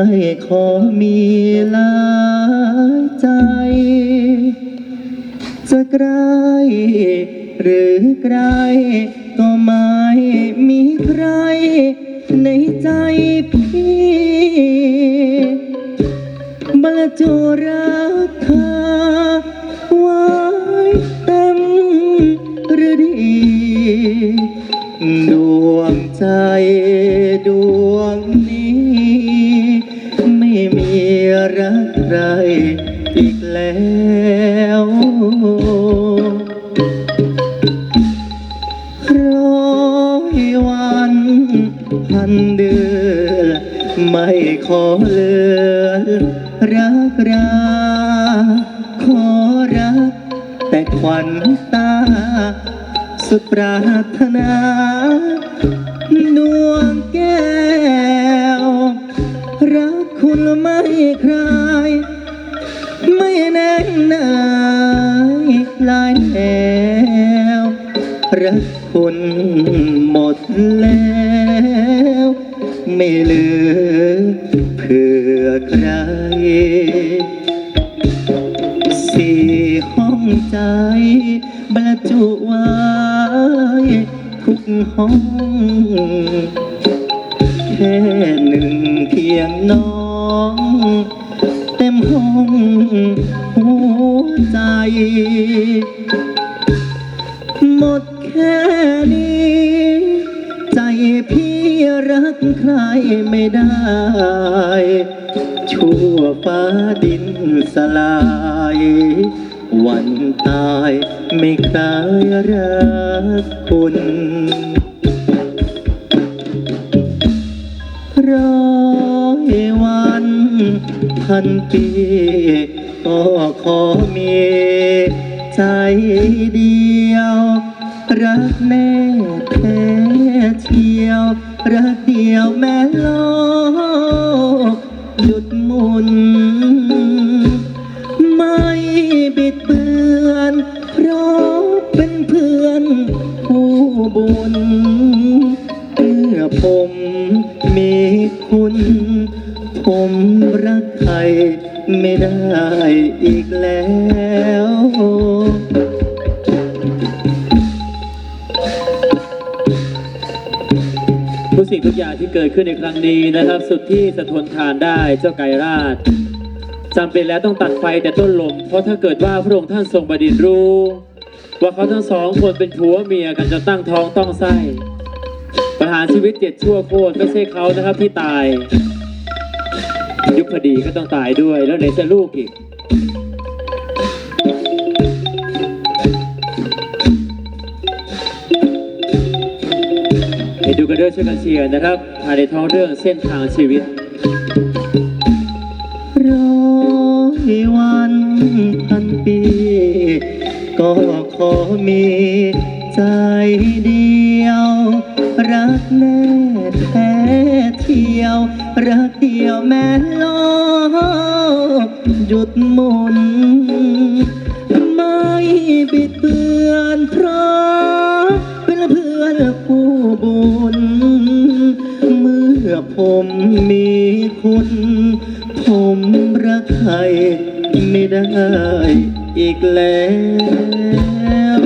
ไม่ขอมีหลายใจ จะไกลหรือไกลก็ไม่มีใคร ในใจพี่บรรจุรักเธอไว้เต็มหรือดี ดวงใจ รักใครอีกแล้วร้อยวันพันเดือนไม่ขอเลือนรักราขอรัก แต่ขวัญตา สุดปรารถนาดวงแก้ว รักคุณไม่คลา นายลายแล้วรักคุณหมดแล้ว ไม่เหลือเพื่อใคร สี่ห้องใจ บรรจุไว้ทุกห้อง แค่หนึ่งเพียงน้อง เต็มห้อง ใจ หมดแค่นี้ ใจพี่รักใครไม่ได้ ชั่วฟ้าดินสลาย วันตายไม่คลายรักคุณร้อยวันพันปี ก็ขอมีใจเดียว รักแน่แท้เที่ยว รักเดียวแม่โลกหยุดหมุน ไม่บิดเบือนเพราะเป็นเพื่อนผู้บุญเมื่อผมมีคุณ ผมรักใครไม่ได้อีกแล้ว ทุกสิ่งทุกอย่างที่เกิดขึ้นในครั้งนี้นะครับ สุดที่สะทนทานได้เจ้าไก่ราชจำเป็นแล้วต้องตัดไฟแต่ต้นลม เพราะถ้าเกิดว่าพระองค์ท่านทรงบดินทร์รู้ ว่าเขาทั้งสองคนเป็นผัวเมียกันจะตั้งท้องต้องไส้ประหารชีวิตเจ็ดชั่วโคตรไม่ใช่เขานะครับที่ตาย ยุคดีก็ต้องตายด้วย แล้วไหนจะลูกอีกไปดูกันด้วยช่วยกันเชียร์นะครับภายในท้องเรื่องเส้นทางชีวิต รอยวันพันปี ก็ขอมีใจดี หยุดมน ไม่บิดเบือนเพราะเป็นเพื่อนผู้บุญ เมื่อผมมีคุณ ผมรักใครไม่ได้อีกแล้ว